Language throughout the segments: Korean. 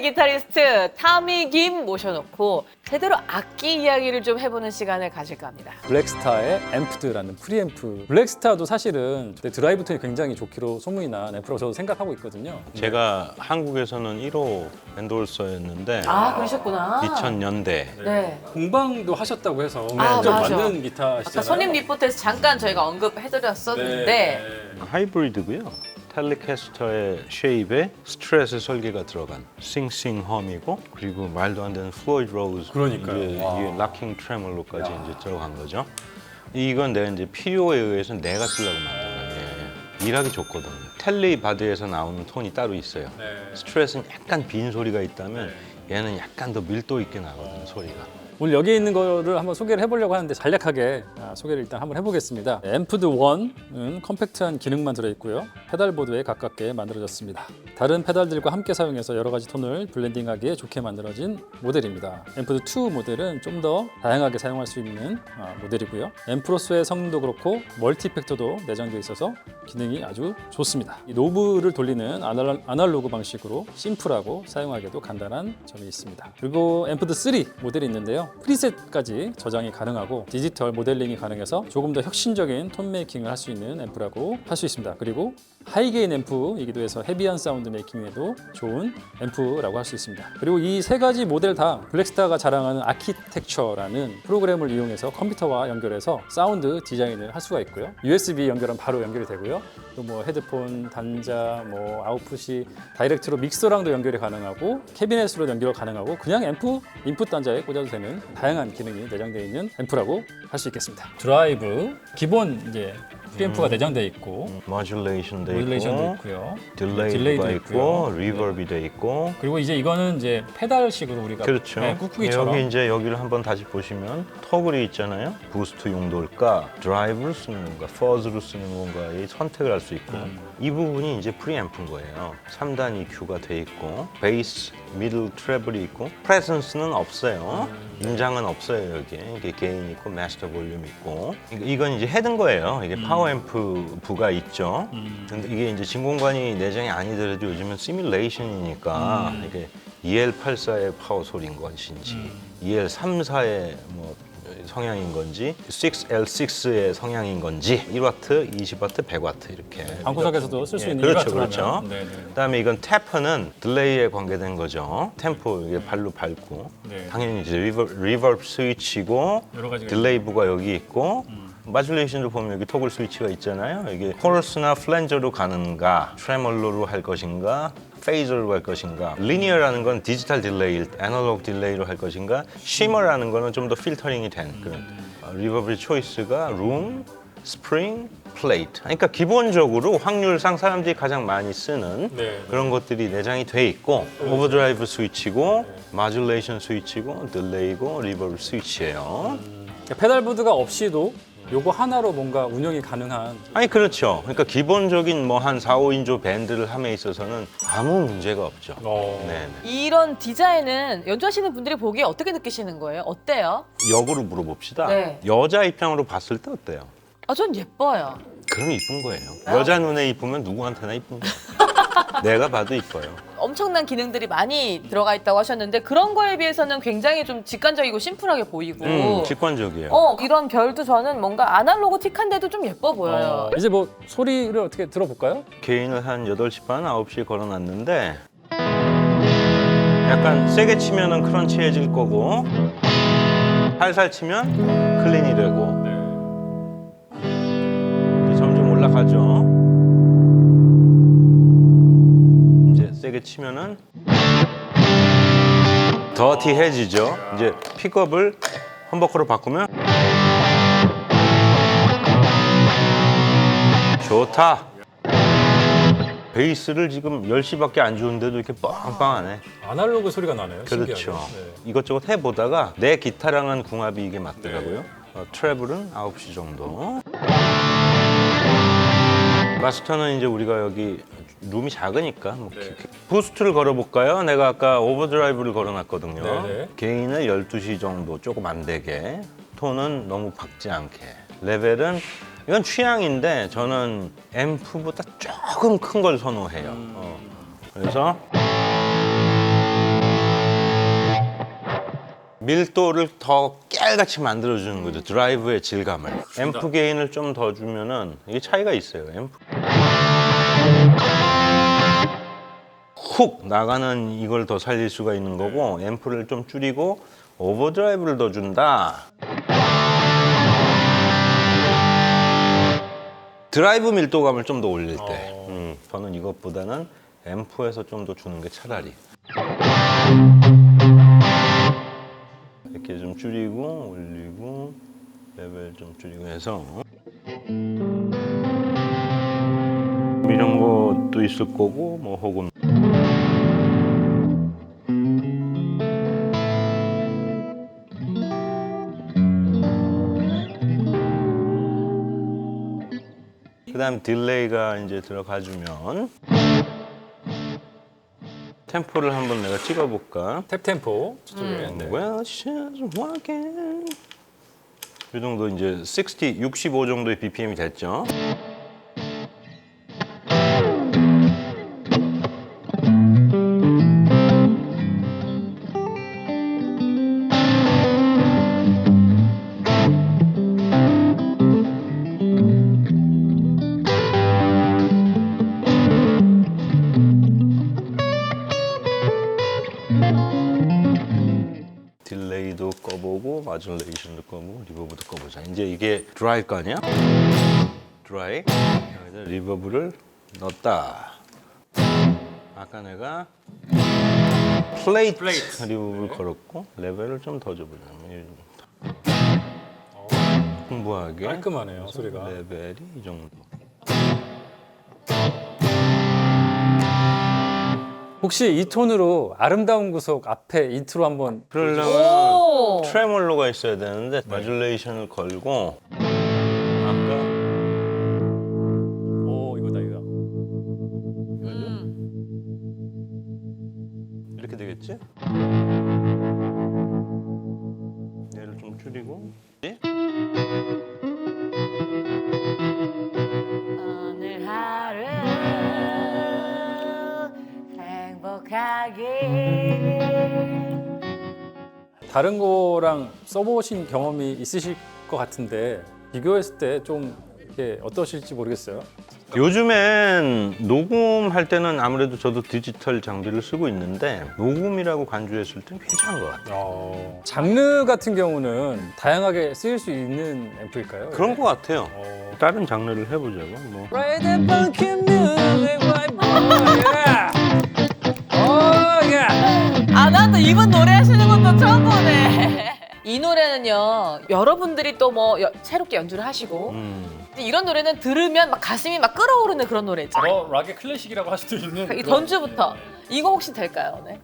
기타리스트 타미 김 모셔놓고 제대로 악기 이야기를 좀 해보는 시간을 가질까 합니다. 블랙스타의 앰프드라는 프리앰프. 블랙스타도 사실은 드라이브 톤이 굉장히 좋기로 소문이 난 앰프라고 저도 생각하고 있거든요. 제가 한국에서는 1호 엔돌서였는데 아 그러셨구나. 2000년대 네. 공방도 하셨다고 해서 아, 좀 맞아. 맞는 기타시잖아요. 아까 손님 리포트에서 잠깐 저희가 언급해드렸었는데 네. 하이브리드고요. 텔리캐스터의 쉐입에 스트레스 설계가 들어간 싱싱 험이고 그리고 말도 안 되는 플로이드 로즈 그러니까요. 이게, 와. 이게 락킹 트레몰로까지 이제 들어간 거죠. 이건 내가 이제 필요에 의해서 내가 쓰려고 만든 거예요. 예. 일하기 좋거든요. 텔리 바드에서 나오는 톤이 따로 있어요. 네. 스트레스는 약간 빈 소리가 있다면 얘는 약간 더 밀도 있게 나거든 소리가. 오늘 여기 있는 거를 한번 소개를 해보려고 하는데 간략하게 아, 소개를 일단 한번 해보겠습니다. 앰프드 1은 컴팩트한 기능만 들어있고요. 페달보드에 가깝게 만들어졌습니다. 다른 페달들과 함께 사용해서 여러 가지 톤을 블렌딩하기에 좋게 만들어진 모델입니다. 앰프드 2 모델은 좀 더 다양하게 사용할 수 있는 아, 모델이고요. 앰프로서의 성능도 그렇고 멀티 팩터도 내장되어 있어서 기능이 아주 좋습니다. 이 노브를 돌리는 아날- 아날로그 방식으로 심플하고 사용하기도 간단한 점이 있습니다. 그리고 앰프드 3 모델이 있는데요. 프리셋까지 저장이 가능하고 디지털 모델링이 가능해서 조금 더 혁신적인 톤 메이킹을 할 수 있는 앰프라고 할 수 있습니다. 그리고 하이게인 앰프이기도 해서 헤비한 사운드 메이킹에도 좋은 앰프라고 할 수 있습니다. 그리고 이 세 가지 모델 다 블랙스타가 자랑하는 아키텍처라는 프로그램을 이용해서 컴퓨터와 연결해서 사운드 디자인을 할 수가 있고요. USB 연결은 바로 연결이 되고요. 또 뭐 헤드폰, 단자, 뭐 아웃풋이 다이렉트로 믹서랑도 연결이 가능하고 캐비넷으로 연결 가능하고 그냥 앰프 인풋 단자에 꽂아도 되는 다양한 기능이 내장되어 있는 앰프라고 할 수 있겠습니다. 드라이브 기본 이제 프리앰프가 내장되어 있고 모듈레이션도 모듈레이션도 있고 있고요. 딜레이가 있고 있고요. 리버비도 있고 그리고 이제 이거는 이제 페달식으로 우리가 그렇죠. 네, 꾹꾹이처럼 여기 이제 여기를 한번 다시 보시면 터글이 있잖아요. 부스트 용도일까, 드라이브를 쓰는 건가, 퍼즈로 쓰는 건가의 선택을 할 수 있고 음. 이 부분이 이제 프리앰프인 거예요. 3단 EQ가 돼 있고 베이스, 미들, 트래블이 있고 프레센스는 없어요. 음. 인장은 없어요 여기. 이게 게인 있고 마스터 볼륨 있고 이건 이제 헤드인 거예요. 이게 파워 앰프 부가 있죠. 음. 근데 이게 이제 진공관이 내장이 아니더라도 요즘은 시뮬레이션이니까 음. 이게 EL84의 파워 소리인 것인지 EL34의 뭐 성향인 건지 6L6의 성향인 건지 1와트, 20와트, 100와트 이렇게 방구석에서도 쓸수 예, 있는 그렇죠, 일화트라면. 그렇죠. 네 네. 그다음에 이건 태프는 딜레이에 관계된 거죠. 템포 이게 발로 밟고 네. 당연히 이제 리버, 리버브 스위치고 여러 가지가 딜레이브가 여기 있고 마듈레이션도 보면 여기 토글 스위치가 있잖아요. 이게 코러스나 플랜저로 가는가, 트레몰로로 할 것인가, 페이저로 할 것인가, 리니어라는 건 디지털 딜레이, 애널로그 딜레이로 할 것인가, 쉬머라는 거는 좀 더 필터링이 된 그런 어, 리버브 초이스가 룸, 스프링, 플레이트. 그러니까 기본적으로 확률상 사람들이 가장 많이 쓰는 네. 그런 것들이 내장이 돼 있고 오버드라이브 스위치고 마듈레이션 스위치고 딜레이고 리버브 스위치예요. 그러니까 페달보드가 없이도 요거 하나로 뭔가 운영이 가능한 아니 그렇죠. 그러니까 기본적인 뭐 한 4, 5인조 밴드를 함에 있어서는 아무 문제가 없죠. 어. 네. 이런 디자인은 연주하시는 분들이 보기에 어떻게 느끼시는 거예요? 어때요? 역으로 물어봅시다. 네. 여자 입장으로 봤을 때 어때요? 아, 전 예뻐요. 그럼 이쁜 거예요. 여자 눈에 이쁘면 누구한테나 이쁜 거예요. 내가 봐도 이뻐요. 엄청난 기능들이 많이 들어가 있다고 하셨는데 그런 거에 비해서는 굉장히 좀 직관적이고 심플하게 보이고 음, 직관적이에요. 어 이런 별도 저는 뭔가 아날로그틱한데도 좀 예뻐 보여요. 어, 이제 뭐 소리를 어떻게 들어볼까요? 개인을 한 8시 반, 9시에 걸어놨는데 약간 세게 치면은 크런치해질 거고 살살 치면 클린이 되고 이제 세게 치면은 더티해지죠. 이제 픽업을 험버커로 바꾸면 좋다. 베이스를 지금 10시밖에 안 주는데도 이렇게 빵빵하네. 아날로그 소리가 나네요. 그렇죠. 신기하게. 네. 이것저것 해보다가 내 기타랑은 궁합이 이게 맞더라고요. 어, 트래블은 9시 정도. 마스터는 이제 우리가 여기 룸이 작으니까 뭐 네. 부스트를 걸어볼까요? 내가 아까 오버드라이브를 걸어놨거든요. 네, 네. 개인을 12시 정도 조금 안 되게. 톤은 너무 밝지 않게. 레벨은 이건 취향인데 저는 앰프보다 조금 큰 걸 선호해요. 음. 어. 그래서 밀도를 더 깨알같이 만들어주는 거죠. 드라이브의 질감을. 앰프 게인을 좀 더 주면은 이게 차이가 있어요. 앰프 훅 나가는 이걸 더 살릴 수가 있는 거고 앰프를 좀 줄이고 오버드라이브를 더 준다. 드라이브 밀도감을 좀 더 올릴 때. 음, 저는 이것보다는 앰프에서 좀 더 주는 게 차라리. 이렇게 좀 줄이고 올리고 레벨 좀 줄이고 해서. 이런 것도 있을 거고 뭐 혹은 그다음 딜레이가 이제 들어가주면 템포를 한번 내가 찍어볼까? 탭 템포 저쪽에. 네. Well, she's walking. 이 정도 이제 60, 65 정도의 BPM이 됐죠. 딜레이도 꺼보고 마듈레이션도 꺼보고 리버브도 꺼보자. 이제 이게 드라이일 거 아니야? 드라이. 여기다 리버브를 넣었다. 아까 내가 플레이트, 리버브를 걸었고 레벨을 좀 더 줘보자면 풍부하게 깔끔하네요 소리가. 레벨이 이 정도. 혹시 이 톤으로 아름다운 구속 앞에 인트로 한번 그러려면 오. 트레몰로가 있어야 되는데 마듈레이션을 걸고 아까 오 이거다 이거. 음. 이렇게 되겠지? 얘를 좀 줄이고 예? 다른 거랑 써보신 경험이 있으실 것 같은데 비교했을 때좀 이렇게 어떠실지 모르겠어요. 요즘엔 녹음할 때는 아무래도 저도 디지털 장비를 쓰고 있는데 녹음이라고 간주했을 땐 괜찮은 것 같아요 어, 장르 같은 경우는 다양하게 쓰일 수 있는 앰프일까요? 그런 것 같아요 어. 다른 장르를 해보자고 뭐 또 이분 노래 하시는 것도 처음 보네. 이 노래는요, 여러분들이 또 뭐 새롭게 연주를 하시고, 음. 근데 이런 노래는 들으면 막 가슴이 막 끓어오르는 그런 노래 있잖아요. 어, 락의 클래식이라고 할 수도 있는. 이 그런- 던주부터. 이거 혹시 될까요? 네.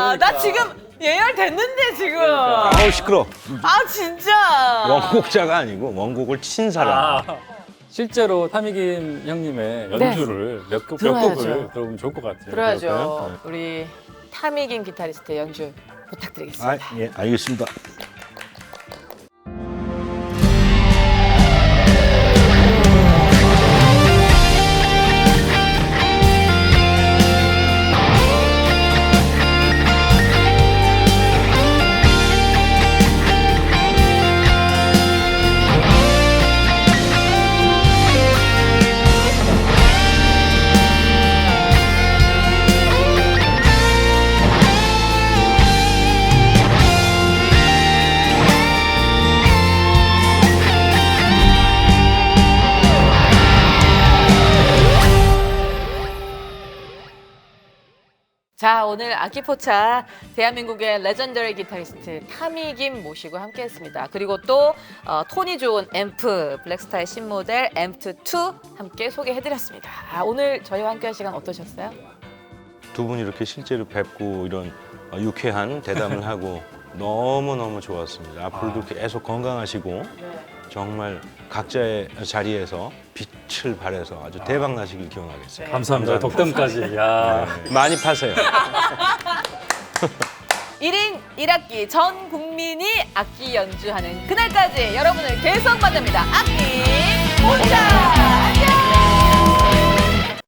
그러니까. 나 지금 예열 됐는데 지금. 그러니까. 아우 시끄러 아 진짜. 원곡자가 아니고 원곡을 친 사람 아, 실제로 타미김 형님의 연주를 몇, 곡, 몇 네. 들어야죠. 곡을 들어보면 좋을 것 같아요. 들어야죠. 우리 타미김 기타리스트의 연주 부탁드리겠습니다. 아, 예, 알겠습니다. 자 오늘 악기 포차 대한민국의 레전더리 기타리스트 타미김 모시고 함께했습니다. 그리고 또 어, 톤이 좋은 앰프 블랙스타의 신모델 앰프2 함께 소개해드렸습니다. 아, 오늘 저희와 함께한 시간 어떠셨어요? 두 분 이렇게 실제로 뵙고 이런 어, 유쾌한 대담을 하고 너무 너무 좋았습니다. 앞으로도 계속 건강하시고 정말 각자의 자리에서 빛을 발해서 아주 대박 나시길 기원하겠습니다. 감사합니다. 덕담까지. 야. 네. 많이 파세요. 1인 1악기 전 국민이 악기 연주하는 그날까지 여러분을 계속 만납니다. 악기 안녕!